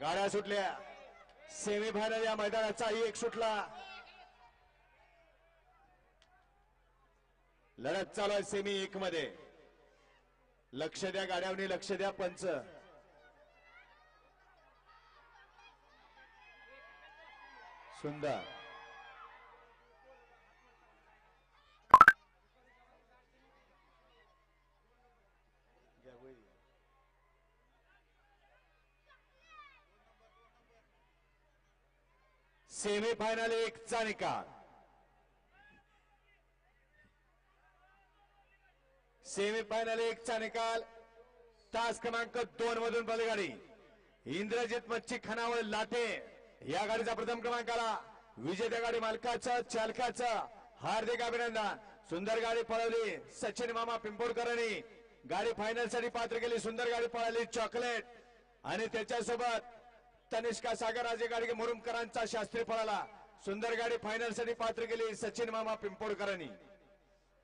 गाड्या सुटल्या. सेमीफायनल या मैदानाचा एक सुटला. लढत चालू आहे सेमी एक मध्ये. लक्ष द्या गाड्यावनी लक्ष द्या पंच. सुंदर. सेमीफायनल एकचा निकाल सेमीफायनल एकचा निकाल तास क्रमांक दोन मधून बलगाडी इंद्रजित मच्छी खानावळ लाटे या गाडीचा प्रथम क्रमांक आला विजेत्या गाडी मालकाचं चालकाचं हार्दिक अभिनंदन. सुंदर गाडी पळवली सचिन मामा पिंपोडकरांनी गाडी फायनलसाठी पात्र केली सुंदर गाडी पळाली चॉकलेट आणि त्याच्यासोबत तनिष्का सागराजे गाडी मुरुमकरांचा शास्त्री फळाला सुंदर गाडी फायनलसाठी पात्र केली सचिन मामा पिंपोडकरांनी